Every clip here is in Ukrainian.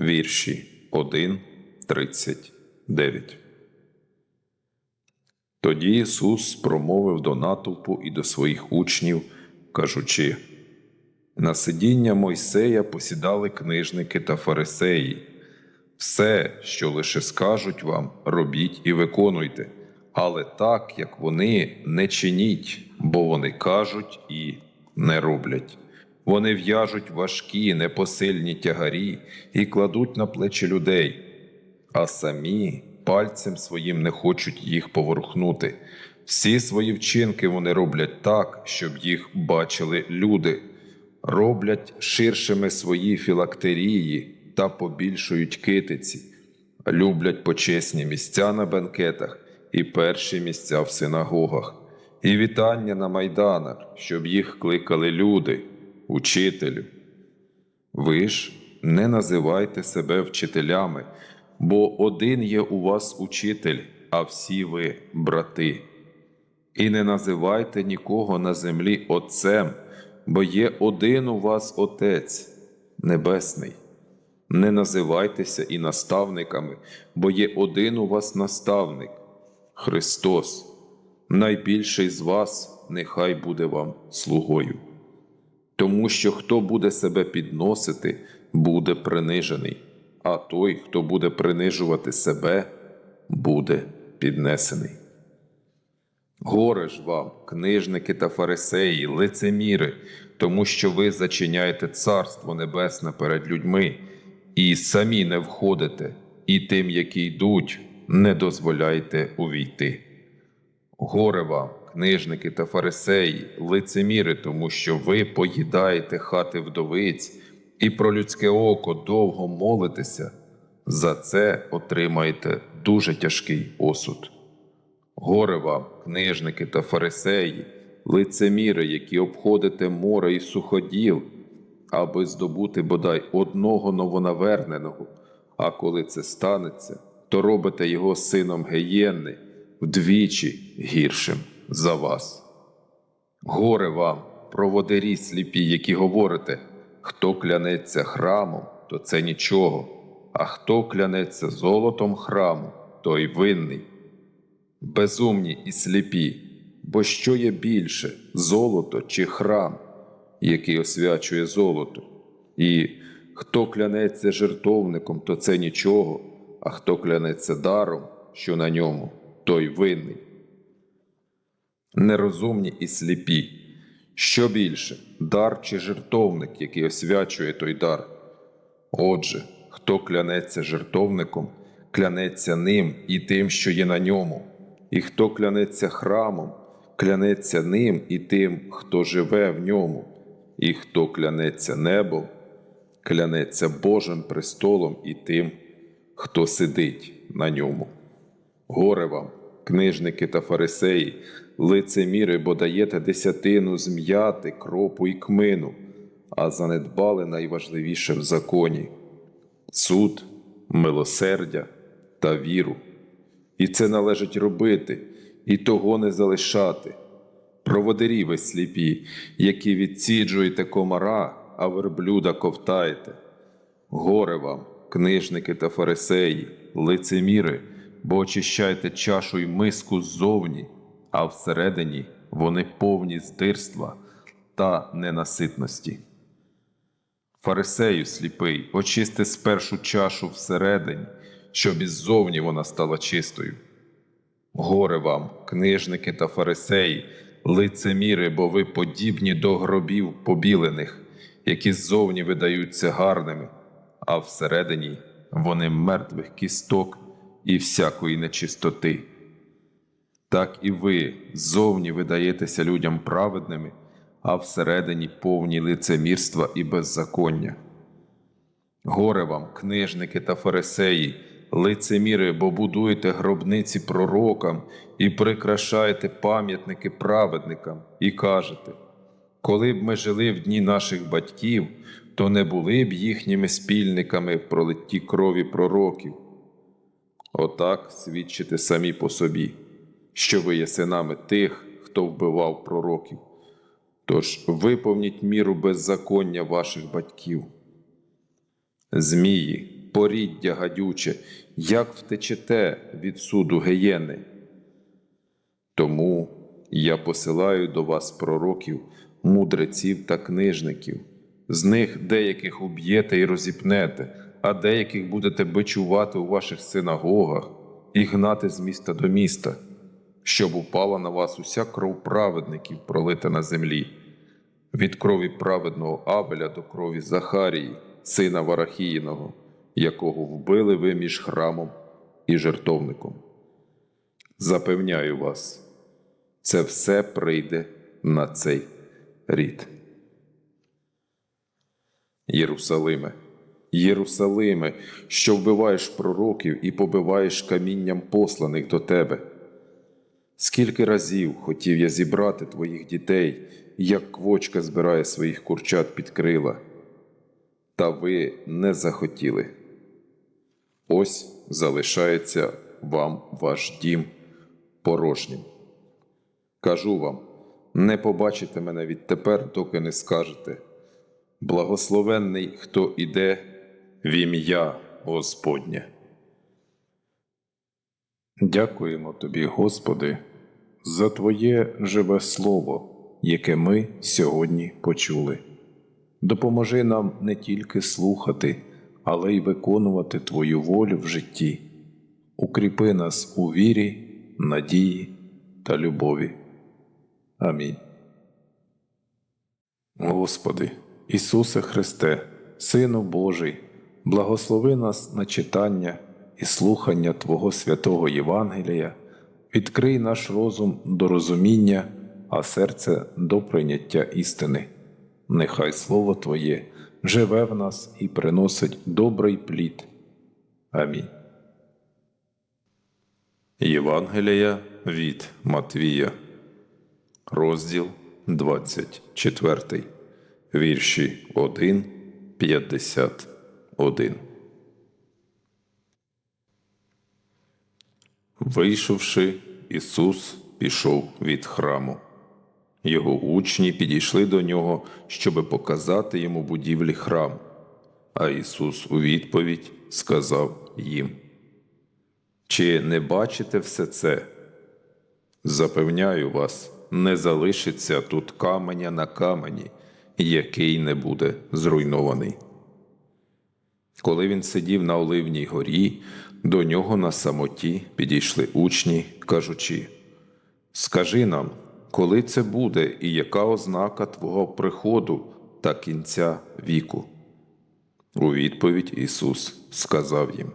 вірші 1, 39. Тоді Ісус промовив до натовпу і до своїх учнів, кажучи: На сидіння Мойсея посідали книжники та фарисеї. Все, що лише скажуть вам, робіть і виконуйте, але так, як вони, не чиніть, бо вони кажуть і не роблять. Вони в'яжуть важкі, непосильні тягарі і кладуть на плечі людей, а самі пальцем своїм не хочуть їх поворухнути. Всі свої вчинки вони роблять так, щоб їх бачили люди, роблять ширшими свої філактерії та побільшують китиці, люблять почесні місця на бенкетах і перші місця в синагогах, і вітання на майданах, щоб їх кликали люди, учителю. Ви ж не називайте себе вчителями, бо один є у вас учитель, а всі ви брати. І не називайте нікого на землі Отцем, бо є один у вас Отець Небесний. Не називайтеся і наставниками, бо є один у вас наставник Христос. Найбільший з вас нехай буде вам слугою. Тому що хто буде себе підносити, буде принижений, а той, хто буде принижувати себе, буде піднесений. Горе ж вам, книжники та фарисеї, лицеміри, тому що ви зачиняєте Царство Небесне перед людьми, і самі не входите, і тим, які йдуть, не дозволяйте увійти. Горе вам, книжники та фарисеї, лицеміри, тому що ви поїдаєте хати вдовиць і про людське око довго молитеся, за це отримаєте дуже тяжкий осуд. Горе вам, книжники та фарисеї, лицеміри, які обходите море і суходіл, аби здобути бодай одного новонаверненого, а коли це станеться, то робите його сином геєнни вдвічі гіршим за вас. Горе вам, проводирі сліпі, які говорите, хто клянеться храмом, то це нічого, а хто клянеться золотом храму, той винний. Безумні і сліпі, бо що є більше золото чи храм, який освячує золото, і хто клянеться жертовником, то це нічого, а хто клянеться даром, що на ньому, той винний. Нерозумні і сліпі. Що більше, дар чи жертовник, який освячує той дар? Отже, хто клянеться жертовником, клянеться ним і тим, що є на ньому, і хто клянеться храмом, клянеться ним і тим, хто живе в ньому, і хто клянеться небом, клянеться Божим престолом і тим, хто сидить на ньому. Горе вам, книжники та фарисеї, лицеміри, бо даєте десятину зм'яти, кропу і кмину, а занедбали найважливіше в законі суд, милосердя та віру. І це належить робити, і того не залишати. Проводирі ви сліпі, які відсіджуєте комара, а верблюда ковтаєте. Горе вам, книжники та фарисеї, лицеміри, бо очищаєте чашу й миску ззовні, а всередині вони повні здирства та ненаситності. Фарисею сліпий, очисти спершу чашу всередині, щоб іззовні вона стала чистою. Горе вам, книжники та фарисеї, лицеміри, бо ви подібні до гробів побілених, які ззовні видаються гарними, а всередині вони мертвих кісток і всякої нечистоти. Так і ви ззовні видаєтеся людям праведними, а всередині повні лицемірства і беззаконня. Горе вам, книжники та фарисеї, лицеміри, бо будуєте гробниці пророкам і прикрашаєте пам'ятники праведникам, і кажете, коли б ми жили в дні наших батьків, то не були б їхніми спільниками в пролитті крові пророків. Отак свідчите самі по собі, що ви є синами тих, хто вбивав пророків. Тож виповніть міру беззаконня ваших батьків. Змії, поріддя гадюче, як втечете від суду геєни. Тому я посилаю до вас пророків, мудреців та книжників. З них деяких уб'єте і розіпнете, а деяких будете бичувати у ваших синагогах і гнати з міста до міста, щоб упала на вас уся кров праведників, пролита на землі, від крові праведного Абеля до крові Захарії, сина Варахіїного, якого вбили ви між храмом і жертовником. Запевняю вас, це все прийде на цей рід. Єрусалиме, Єрусалиме, що вбиваєш пророків і побиваєш камінням посланих до тебе. Скільки разів хотів я зібрати твоїх дітей, як квочка збирає своїх курчат під крила, та ви не захотіли. Ось залишається вам ваш дім порожнім. Кажу вам, не побачите мене відтепер, доки не скажете. Благословенний, хто іде в ім'я Господнє. Дякуємо тобі, Господи, за Твоє живе Слово, яке ми сьогодні почули. Допоможи нам не тільки слухати, але й виконувати Твою волю в житті. Укріпи нас у вірі, надії та любові. Амінь. Господи, Ісусе Христе, Сину Божий, благослови нас на читання і слухання Твого святого Євангелія, відкрий наш розум до розуміння, а серце до прийняття істини. Нехай Слово Твоє живе в нас і приносить добрий плід. Амінь. Євангелія від Матвія, розділ 24, вірші 1, 51. Вийшовши, Ісус пішов від храму. Його учні підійшли до нього, щоби показати йому будівлі храму. А Ісус у відповідь сказав їм: Чи не бачите все це? Запевняю вас, не залишиться тут каменя на камені, який не буде зруйнований. Коли він сидів на Оливній горі, до нього на самоті підійшли учні, кажучи: Скажи нам, коли це буде і яка ознака Твого приходу та кінця віку? У відповідь Ісус сказав їм: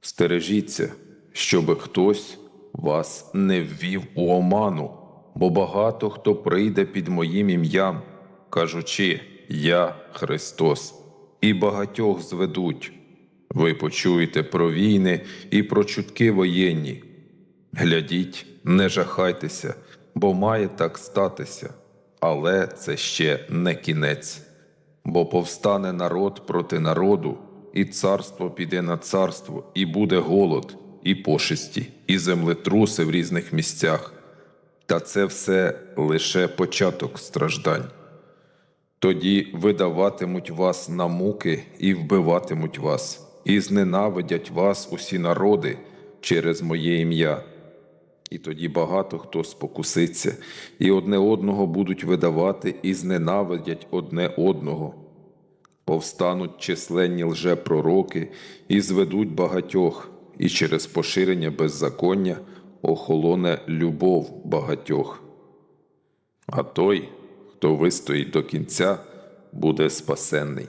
Стережіться, щоб хтось вас не ввів у оману, бо багато хто прийде під моїм ім'ям, кажучи, Я Христос, і багатьох зведуть. Ви почуєте про війни і про чутки воєнні. Глядіть, не жахайтеся, бо має так статися, але це ще не кінець. Бо повстане народ проти народу, і царство піде на царство, і буде голод, і пошесті, і землетруси в різних місцях. Та це все лише початок страждань. Тоді видаватимуть вас на муки і вбиватимуть вас, і зненавидять вас усі народи через моє ім'я. І тоді багато хто спокуситься, і одне одного будуть видавати, і зненавидять одне одного. Повстануть численні лжепророки і зведуть багатьох, і через поширення беззаконня охолоне любов багатьох. А той, хто вистоїть до кінця, буде спасенний.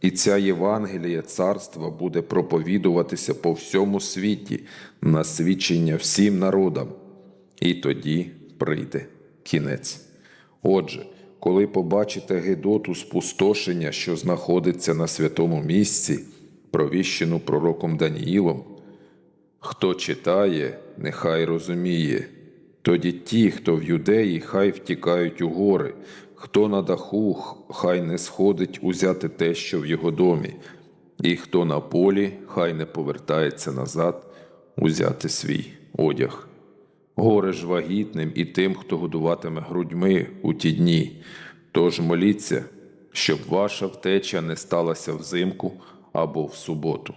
І ця Євангелія царства буде проповідуватися по всьому світі на свідчення всім народам, і тоді прийде кінець. Отже, коли побачите Гедоту спустошення, що знаходиться на святому місці, провіщену пророком Даніїлом, хто читає, нехай розуміє. Тоді ті, хто в юдеї, хай втікають у гори, хто на даху, хай не сходить узяти те, що в його домі, і хто на полі, хай не повертається назад узяти свій одяг. Горе ж вагітним і тим, хто годуватиме грудьми у ті дні. Тож моліться, щоб ваша втеча не сталася взимку або в суботу.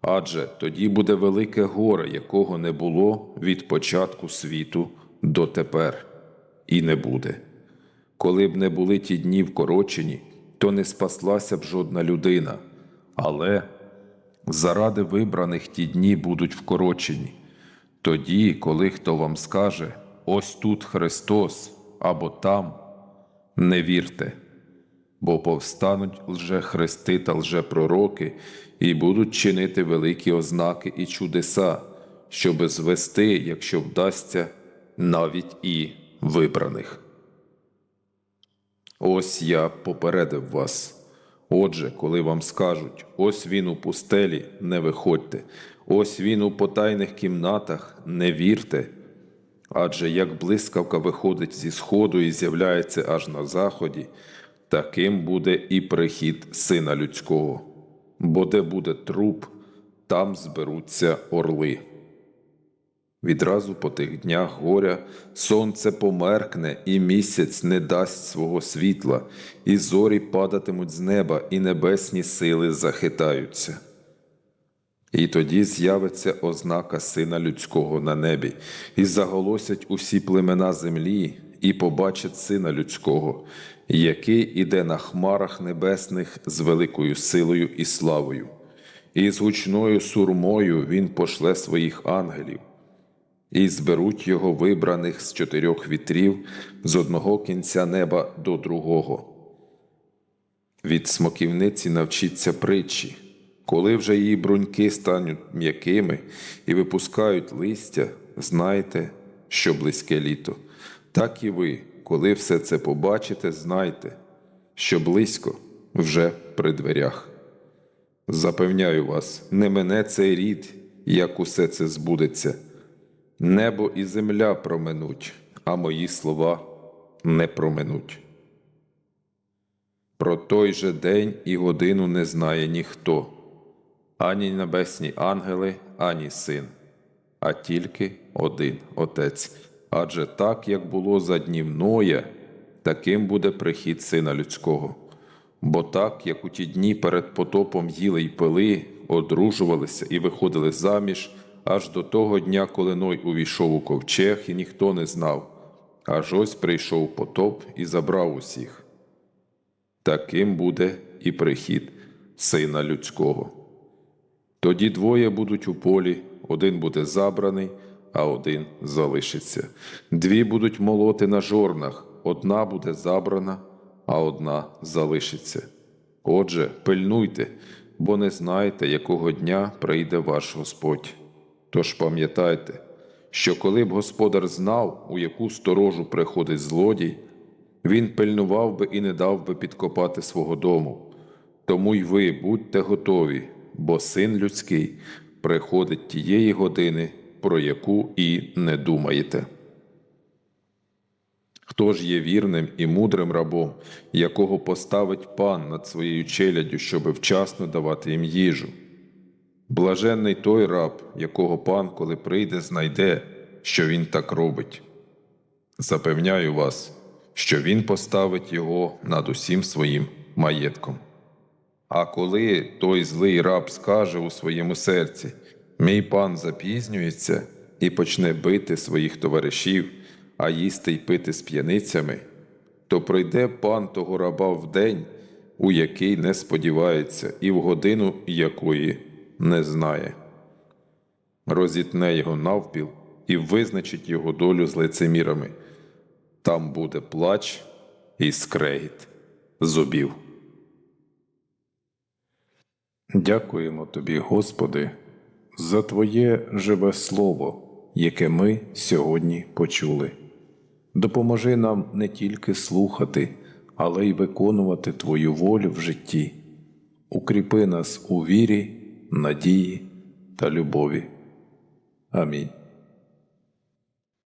Адже тоді буде велике горе, якого не було від початку світу до тепер, і не буде. Коли б не були ті дні вкорочені, то не спаслася б жодна людина. Але заради вибраних ті дні будуть вкорочені. Тоді, коли хто вам скаже, ось тут Христос або там, не вірте, бо повстануть лжехристи та лжепророки і будуть чинити великі ознаки і чудеса, щоби звести, якщо вдасться, навіть і вибраних. Ось я попередив вас. Отже, коли вам скажуть, ось він у пустелі, не виходьте, ось він у потайних кімнатах, не вірте. Адже як блискавка виходить зі сходу і з'являється аж на заході, таким буде і прихід сина людського. Бо де буде труп, там зберуться орли. Відразу по тих днях горя сонце померкне, і місяць не дасть свого світла, і зорі падатимуть з неба, і небесні сили захитаються. І тоді з'явиться ознака Сина Людського на небі, і заголосять усі племена землі, і побачать Сина Людського, який іде на хмарах небесних з великою силою і славою. І з гучною сурмою він пошле своїх ангелів, і зберуть його вибраних з чотирьох вітрів з одного кінця неба до другого. Від смоківниці навчіться притчі. Коли вже її бруньки стануть м'якими і випускають листя, знайте, що близьке літо. Так і ви, коли все це побачите, знайте, що близько вже при дверях. Запевняю вас, не мене цей рід, як усе це збудеться. Небо і земля проминуть, а мої слова не проминуть. Про той же день і годину не знає ніхто, ані небесні ангели, ані син, а тільки один Отець. Адже так, як було за днів Ноя, таким буде прихід Сина Людського. Бо так, як у ті дні перед потопом їли й пили, одружувалися і виходили заміж, аж до того дня, коли Ной увійшов у ковчег, і ніхто не знав, аж ось прийшов потоп і забрав усіх. Таким буде і прихід Сина Людського. Тоді двоє будуть у полі, один буде забраний, а один залишиться. Дві будуть молоти на жорнах, одна буде забрана, а одна залишиться. Отже, пильнуйте, бо не знаєте, якого дня прийде ваш Господь. Тож пам'ятайте, що коли б господар знав, у яку сторожу приходить злодій, він пильнував би і не дав би підкопати свого дому. Тому й ви будьте готові, бо син людський приходить тієї години, про яку і не думаєте. Хто ж є вірним і мудрим рабом, якого поставить пан над своєю челяддю, щоби вчасно давати їм їжу? Блаженний той раб, якого пан, коли прийде, знайде, що він так робить. Запевняю вас, що він поставить його над усім своїм маєтком. А коли той злий раб скаже у своєму серці: Мій пан запізнюється і почне бити своїх товаришів, а їсти й пити з п'яницями, то прийде пан того раба в день, у який не сподівається, і в годину якої не знає. Розітне його навпіл і визначить його долю з лицемірами. Там буде плач і скрегіт зубів. Дякуємо тобі, Господи, за Твоє живе Слово, яке ми сьогодні почули. Допоможи нам не тільки слухати, але й виконувати Твою волю в житті. Укріпи нас у вірі, надії та любові. Амінь.